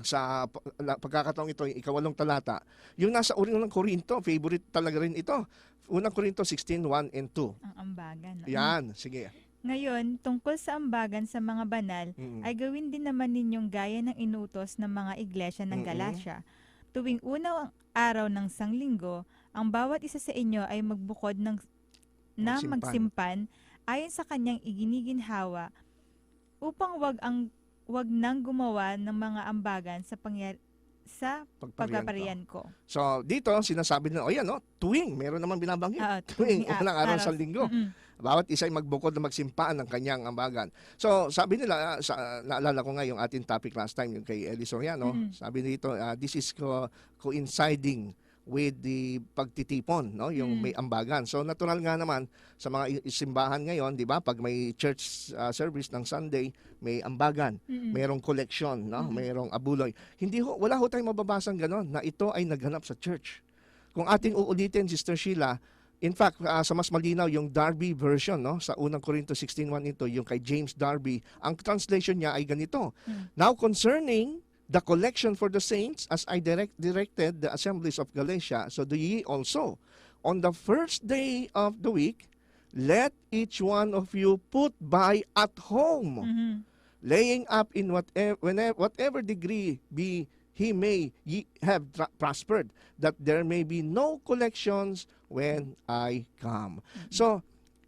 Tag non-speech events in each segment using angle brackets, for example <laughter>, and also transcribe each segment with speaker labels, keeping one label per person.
Speaker 1: sa pagkakataong ito, yung ikawalong talata, yung nasa unang Korinto, favorite talaga rin ito. Unang Korinto 16, 1 and 2.
Speaker 2: Ang ambagan. no?
Speaker 1: Yan, sige.
Speaker 2: Ngayon, tungkol sa ambagan sa mga banal,
Speaker 1: Mm.
Speaker 2: ay gawin din naman ninyong gaya ng inutos ng mga iglesia ng
Speaker 1: Mm-mm.
Speaker 2: Galatia. Tuwing unang araw ng sanglinggo, ang bawat isa sa inyo ay magbukod ng na
Speaker 1: Magsimpan.
Speaker 2: magsimpan ayon sa kanyang iginiginhawa upang wag ang wag nang gumawa ng mga ambagan sa pangyar sa pagpaparian ko.
Speaker 1: So, dito, sinasabi nila, o yan, no? tuwing, meron naman binabanggit.
Speaker 2: Ah, <laughs>
Speaker 1: tuwing,
Speaker 2: tuwing
Speaker 1: unang araw sa linggo.
Speaker 2: Mm-mm.
Speaker 1: Bawat isa ay magbukod na magsimpaan ng kanyang ambagan. So, sabi nila, sa, naalala ko nga yung ating topic last time, yung kay Eli Soriano,
Speaker 2: Mhm.
Speaker 1: sabi dito, ah, this is co- coinciding with the pagtitipon, no? yung
Speaker 2: Mm.
Speaker 1: may ambagan. So, natural nga naman sa mga simbahan ngayon, di ba, pag may church ah, service ng Sunday, may ambagan,
Speaker 2: Mm-mm.
Speaker 1: mayroong collection, no?
Speaker 2: Mhm.
Speaker 1: mayroong abuloy. Hindi ho, wala ho tayong mababasang ganon na ito ay naghanap sa church. Kung ating uulitin, Sister Sheila, in fact, ah, sa mas malinaw, yung Darby version, no? sa unang Korinto 16.1 ito, yung kay James Darby, ang translation niya ay ganito.
Speaker 2: Mm.
Speaker 1: Now concerning the collection for the saints, as I direct, directed the assemblies of Galatia, so do ye also. On the first day of the week, let each one of you put by at home
Speaker 2: Mhm.
Speaker 1: laying up in whatever, whenever, whatever degree be he may ye have prospered, that there may be no collections when I come. So,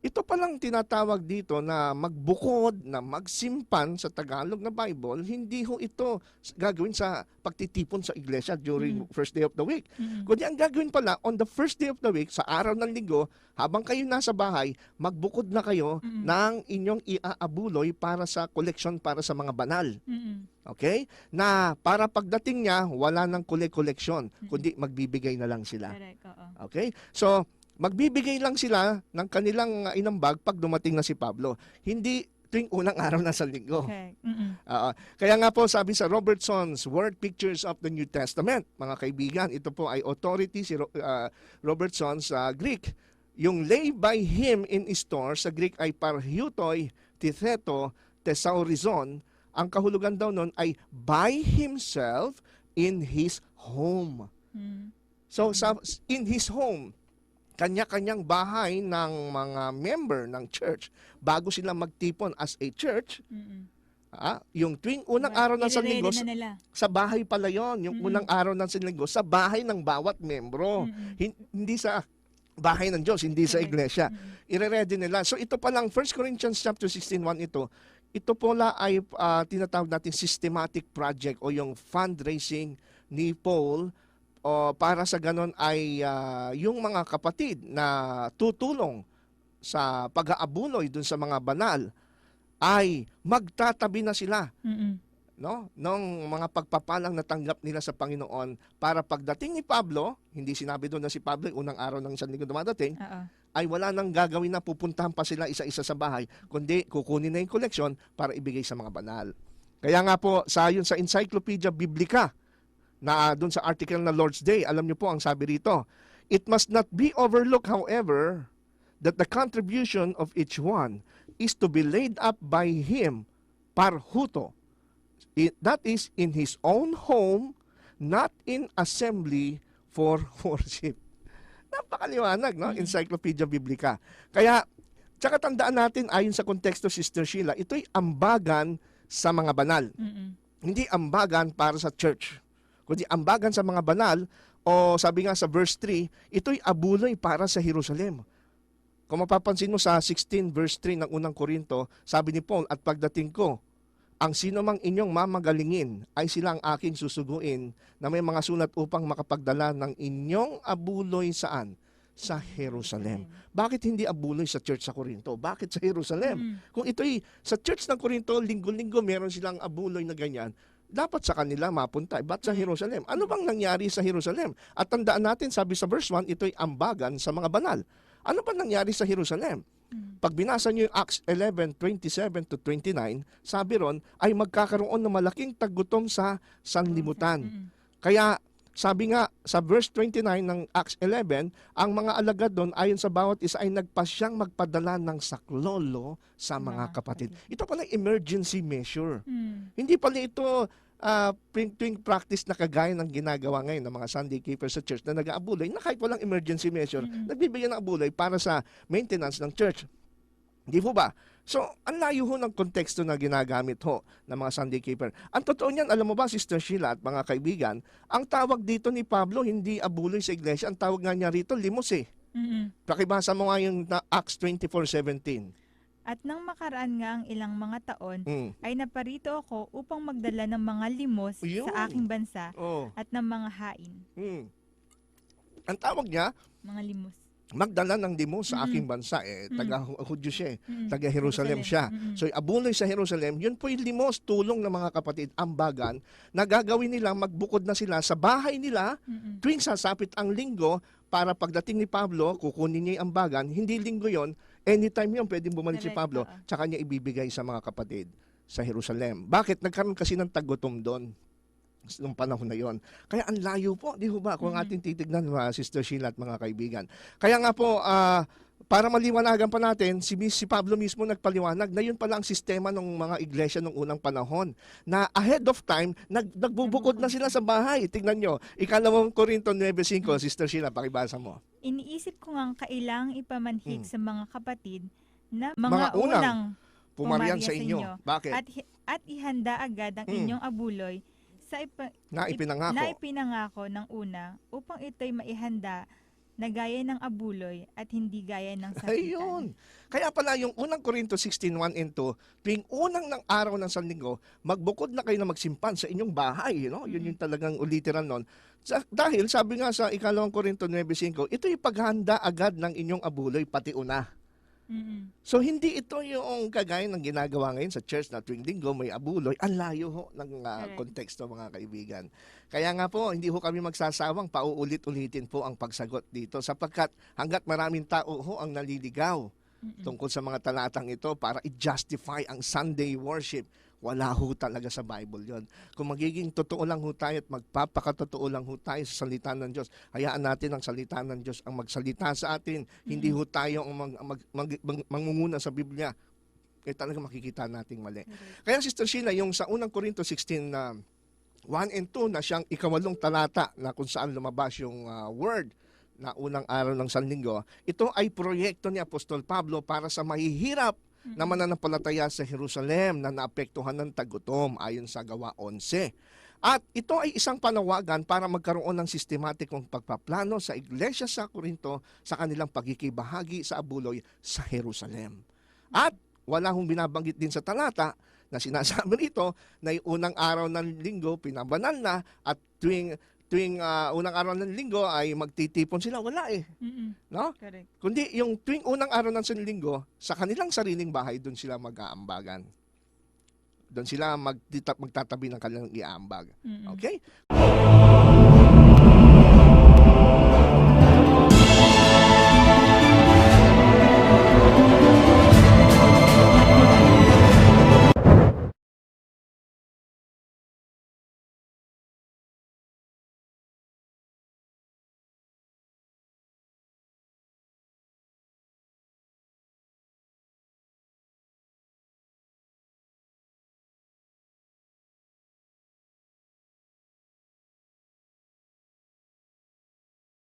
Speaker 1: ito palang tinatawag dito na magbukod, na magsimpan sa Tagalog na Bible, hindi ho ito gagawin sa pagtitipon sa iglesia during
Speaker 2: Mm.
Speaker 1: first day of the week.
Speaker 2: Mm-mm.
Speaker 1: Kundi ang gagawin pala, on the first day of the week, sa araw ng linggo, habang kayo nasa bahay, magbukod na kayo
Speaker 2: Mm-mm.
Speaker 1: ng inyong iaabuloy para sa collection para sa mga banal.
Speaker 2: Mm-mm.
Speaker 1: Okay? Na para pagdating niya, wala nang kule-collection, kundi magbibigay na lang sila.
Speaker 2: Correct, oo.
Speaker 1: Okay? So, magbibigay lang sila ng kanilang uh, inambag pag dumating na si Pablo. Hindi tuwing unang araw na sa linggo.
Speaker 2: Mm-mm.
Speaker 1: Oo. kaya nga po sabi sa Robertson's Word Pictures of the New Testament, mga kaibigan, ito po ay authority si Ro- uh, Robertson sa Greek. Yung lay by him in store sa Greek ay parhiutoy, titheto, tesaurizon. Ang kahulugan daw nun ay by himself in his home.
Speaker 2: Mm.
Speaker 1: So sa in his home, kanya-kanyang bahay ng mga member ng church bago sila magtipon as a church,
Speaker 2: Mm-mm.
Speaker 1: ah, yung tuwing unang araw ng Sanlinggo,
Speaker 2: na
Speaker 1: sa bahay pala yon, yung
Speaker 2: Mm-mm.
Speaker 1: unang araw ng Sanlinggo, sa bahay ng bawat membro. Hin- hindi sa bahay ng Diyos, hindi sa iglesia.
Speaker 2: Mm-mm.
Speaker 1: Ire-ready nila. So ito pa lang, 1 Corinthians chapter 16.1 ito, ito po la ay ah, tinatawag natin systematic project o yung fundraising ni Paul o para sa ganon ay ah, yung mga kapatid na tutulong sa pag-aabuloy dun sa mga banal ay magtatabi na sila
Speaker 2: Mm-mm.
Speaker 1: no nung mga pagpapalang natanggap nila sa Panginoon para pagdating ni Pablo hindi sinabi doon na si Pablo unang araw ng isang linggo dumadating
Speaker 2: Oo.
Speaker 1: ay wala nang gagawin na pupuntahan pa sila isa-isa sa bahay kundi kukunin na yung koleksyon para ibigay sa mga banal kaya nga po sa yun sa Encyclopedia Biblica na doon sa article na Lord's Day alam niyo po ang sabi rito it must not be overlooked however that the contribution of each one is to be laid up by him parhuto It, that is in his own home, not in assembly for <laughs> worship. Napakaliwanag, no?
Speaker 2: Mm.
Speaker 1: Encyclopedia Biblica. Kaya, tsaka tandaan natin, ayon sa konteksto, Sister Sheila, ito'y ambagan sa mga banal.
Speaker 2: Mm-mm.
Speaker 1: Hindi ambagan para sa church. Kundi ambagan sa mga banal, o sabi nga sa verse 3, ito'y abuloy para sa Jerusalem. Kung mapapansin mo sa 16 verse 3 ng unang Korinto, sabi ni Paul, at pagdating ko, ang sino mang inyong mamagalingin ay silang aking susuguin na may mga sulat upang makapagdala ng inyong abuloy saan? Sa Jerusalem. Bakit hindi abuloy sa church sa Korinto? Bakit sa Jerusalem?
Speaker 2: Mm.
Speaker 1: Kung ito'y sa church ng Korinto, linggo-linggo meron silang abuloy na ganyan, dapat sa kanila mapunta. Ba't sa Jerusalem? Ano bang nangyari sa Jerusalem? At tandaan natin, sabi sa verse 1, ito'y ambagan sa mga banal. Ano ba nangyari sa Jerusalem?
Speaker 2: Mm.
Speaker 1: Pag binasa niyo yung Acts 11, 27 to 29, sabi ron, ay magkakaroon ng malaking tagutom sa sanlibutan.
Speaker 2: Mm-mm.
Speaker 1: Kaya sabi nga sa verse 29 ng Acts 11, ang mga alagad doon ayon sa bawat isa ay nagpasyang magpadala ng saklolo sa mga kapatid. Ito pala emergency measure.
Speaker 2: Mm.
Speaker 1: Hindi pala ito ah, tuwing, practice na kagaya ng ginagawa ngayon ng mga Sunday keepers sa church na nag-aabuloy na kahit walang emergency measure,
Speaker 2: Mm-mm.
Speaker 1: nagbibigay ng abuloy para sa maintenance ng church. Di po ba? So, ang layo ho ng konteksto na ginagamit ho ng mga Sunday keeper. Ang totoo niyan, alam mo ba, Sister Sheila at mga kaibigan, ang tawag dito ni Pablo, hindi abuloy sa iglesia. Ang tawag nga niya rito, limos eh.
Speaker 2: Mm-mm.
Speaker 1: Pakibasa mo nga yung Acts 24.17.
Speaker 2: At nang makaraan nga ang ilang mga taon,
Speaker 1: Mm.
Speaker 2: ay naparito ako upang magdala ng mga limos
Speaker 1: Yun.
Speaker 2: sa aking bansa
Speaker 1: Oh.
Speaker 2: at ng mga hain.
Speaker 1: Mm. Ang tawag niya,
Speaker 2: Mga limos.
Speaker 1: magdala ng limos sa
Speaker 2: Mm.
Speaker 1: aking bansa. Eh,
Speaker 2: Mm.
Speaker 1: taga-Hudyo siya eh.
Speaker 2: Mm-mm.
Speaker 1: Taga Jerusalem siya.
Speaker 2: Mm-mm.
Speaker 1: So, abuloy sa Jerusalem, yun po yung limos, tulong ng mga kapatid, ambagan, na gagawin nila, magbukod na sila sa bahay nila,
Speaker 2: Mm-mm.
Speaker 1: tuwing sasapit ang linggo, para pagdating ni Pablo, kukunin niya yung ambagan, hindi linggo yon anytime yun, pwedeng bumalik si Pablo, tsaka niya ibibigay sa mga kapatid sa Jerusalem. Bakit? Nagkaroon kasi ng tagutom doon nung panahon na yon. Kaya ang layo po, di ho ba? Kung
Speaker 2: Mhm.
Speaker 1: ating titignan, mga Sister Sheila at mga kaibigan. Kaya nga po, ah, para maliwanagan pa natin, si, si Pablo mismo nagpaliwanag na yun pala ang sistema ng mga iglesia nung unang panahon. Na ahead of time, nag, nagbubukod na sila sa bahay. Tingnan nyo, ikalawang Korinto 9.5, Sister Sheila, pakibasa mo.
Speaker 2: Iniisip ko nga kailangang ipamanhig
Speaker 1: Mm.
Speaker 2: sa mga kapatid na
Speaker 1: Mga
Speaker 2: mga,
Speaker 1: unang
Speaker 2: unang
Speaker 1: Pumarian sa
Speaker 2: sa
Speaker 1: inyo.
Speaker 2: inyo.
Speaker 1: Bakit?
Speaker 2: at at ihanda agad ang
Speaker 1: Mm.
Speaker 2: inyong abuloy sa ipa,
Speaker 1: na ipinangako.
Speaker 2: na ipinangako ng una upang ito'y maihanda na gaya ng abuloy at hindi gaya ng sakitan.
Speaker 1: Ayun. Kaya pala yung unang Korinto 16:1 and 2, tuwing unang ng araw ng Sanlinggo, magbukod na kayo na magsimpan sa inyong bahay, no? Yun yung talagang literal nun. Sa, dahil sabi nga sa ikalawang Korinto 9:5, ito yung paghanda agad ng inyong abuloy pati una.
Speaker 2: Mm-mm.
Speaker 1: So hindi ito yung kagaya ng ginagawa ngayon sa church na tuwing linggo may abuloy. Ang layo ho ng ah,
Speaker 2: Correct.
Speaker 1: konteksto mga kaibigan. Kaya nga po, hindi ho kami magsasawang pauulit-ulitin po ang pagsagot dito sapagkat hanggat maraming tao ho ang naliligaw
Speaker 2: Mm-mm.
Speaker 1: tungkol sa mga talatang ito para i-justify ang Sunday worship. Wala ho talaga sa Bible yon. Kung magiging totoo lang ho tayo at magpapakatotoo lang ho tayo sa salita ng Diyos, hayaan natin ang salita ng Diyos ang magsalita sa atin. Hindi ho tayo ang mag, mag, mag- mag- mangunguna sa Biblia. Eh talaga makikita nating mali.
Speaker 2: Correct.
Speaker 1: Kaya Sister Sheila, yung sa unang Korinto 16 na 1 and 2 na siyang ikawalong talata na kung saan lumabas yung ah, word na unang araw ng Sanlinggo, ito ay proyekto ni Apostol Pablo para sa mahihirap
Speaker 2: Mm-mm.
Speaker 1: na mananampalataya sa Jerusalem na naapektuhan ng tagutom ayon sa gawa 11. At ito ay isang panawagan para magkaroon ng sistematikong pagpaplano sa iglesia sa Korinto sa kanilang pagkikibahagi sa abuloy sa Jerusalem. At wala hong binabanggit din sa talata na sinasabi <laughs> rito na unang araw ng linggo pinabanal na at tuwing tuwing ah, unang araw ng linggo ay magtitipon sila wala eh
Speaker 2: Mm-mm.
Speaker 1: no
Speaker 2: Correct.
Speaker 1: kundi yung tuwing unang araw ng linggo sa kanilang sariling bahay doon sila mag-aambagan doon sila magtita- magtatabi ng kanilang iaambag
Speaker 2: Mm-mm.
Speaker 1: okay